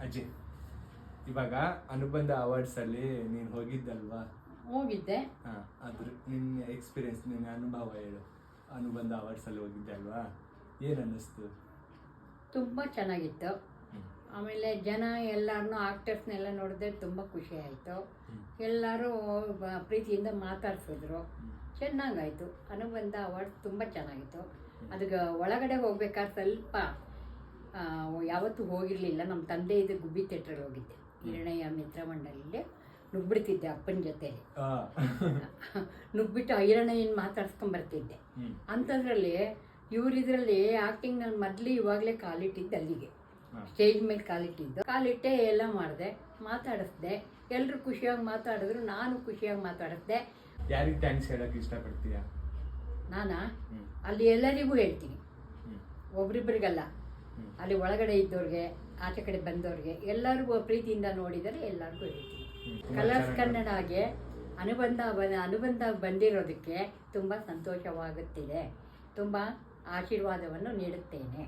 ಅಜ್ಜಿ ಇವಾಗ ಅನುಬಂಧ ಅವಾರ್ಡ್ಸ್ ಅಲ್ಲಿ ನೀನು ಹೋಗಿದ್ದಲ್ವಾ? ಹೋಗಿದ್ದೆ. ಹಾ ಅದ್ರ ನಿನ್ನ ಎಕ್ಸ್ಪೀರಿಯನ್ಸ್ ನಿನ್ನ ಅನುಭವ ಹೇಳು. ಅನುಬಂಧ ಅವಾರ್ಡ್ಸ್ ಅಲ್ಲಿ ಹೋಗಿದ್ದೆ ಅಲ್ವಾ? ಏನ್ ಅನ್ನಿಸ್ತು ತುಂಬ ಚೆನ್ನಾಗಿತ್ತು. ಆಮೇಲೆ ಜನ ಎಲ್ಲರನ್ನೂ ಆಕ್ಟರ್ಸ್ನೆಲ್ಲ ನೋಡಿದ್ರೆ ತುಂಬ ಖುಷಿ ಆಯಿತು. ಎಲ್ಲರೂ ಬ- ಪ್ರೀತಿಯಿಂದ ಮಾತಾಡ್ಸಿದ್ರು. ಚೆನ್ನಾಗಾಯ್ತು. ಅನುಬಂಧ ಅವಾರ್ಡ್ ತುಂಬ ಚೆನ್ನಾಗಿತ್ತು. ಅದಕ್ಕೆ ಒಳಗಡೆ ಹೋಗ್ಬೇಕಾದ್ರೆ ಸ್ವಲ್ಪ ಯಾವತ್ತೂ ಹೋಗಿರಲಿಲ್ಲ. ನಮ್ಮ ತಂದೆ ಇದು ಗುಬ್ಬಿ ಥಿಯೇಟ್ರಲ್ಲಿ ಹೋಗಿದ್ದೆ. ನಿರ್ಣಯ ಮಿತ್ರ ಮಂಡಲಲ್ಲಿ ನುಗ್ಬಿಡ್ತಿದ್ದೆ ಅಪ್ಪನ ಜೊತೆ. ನುಗ್ಬಿಟ್ಟು ಹಿರಣಯ್ಯನ ಮಾತಾಡ್ಸ್ಕೊಂಡ್ ಬರ್ತಿದ್ದೆ. ಅಂಥದ್ರಲ್ಲಿ ಇವರಿದ್ರಲ್ಲಿ ಆ್ಯಕ್ಟಿಂಗ್ ನಾನು ಮೊದಲು ಇವಾಗಲೇ ಕಾಲಿಟ್ಟಿದ್ದೆ ಅಲ್ಲಿಗೆ. ಸ್ಟೇಜ್ ಮೇಲೆ ಕಾಲಿಟ್ಟಿದ್ದು. ಕಾಲಿಟ್ಟೆ ಎಲ್ಲ ಮಾಡಿದೆ ಮಾತಾಡಿಸ್ದೆ. ಎಲ್ಲರೂ ಖುಷಿಯಾಗಿ ಮಾತಾಡಿದ್ರು ನಾನು ಖುಷಿಯಾಗಿ ಮಾತಾಡಿಸ್ದೆ ಯಾರಿಗೆ ಥ್ಯಾಂಕ್ಸ್ ಹೇಳೋಕೆ ಇಷ್ಟಪಡ್ತೀಯಾ? ನಾನಾ. ಅಲ್ಲಿ ಎಲ್ಲರಿಗೂ ಹೇಳ್ತೀನಿ. ಒಬ್ಬರಿಬ್ಬರಿಗಲ್ಲ ಒಬ್ರಿಬ್ರಿಗಲ್ಲ. ಅಲ್ಲಿ ಒಳಗಡೆ ಇದ್ದವ್ರಿಗೆ ಆಚೆ ಕಡೆ ಬಂದವ್ರಿಗೆ ಎಲ್ಲರಿಗೂ ಪ್ರೀತಿಯಿಂದ ನೋಡಿದರೆ ಎಲ್ಲರಿಗೂ ಹೇಳ್ತೀನಿ. ಹ್ಮ್. ಕಲರ್ಸ್ ಕನ್ನಡ ಕನ್ನಡಗೆ ಅನುಬಂಧ ಬ- ಅನುಬಂಧ ಬಂದಿರೋದಕ್ಕೆ ತುಂಬ ಸಂತೋಷವಾಗುತ್ತಿದೆ. ತುಂಬ ಆಶೀರ್ವಾದವನ್ನು ನೀಡುತ್ತೇನೆ.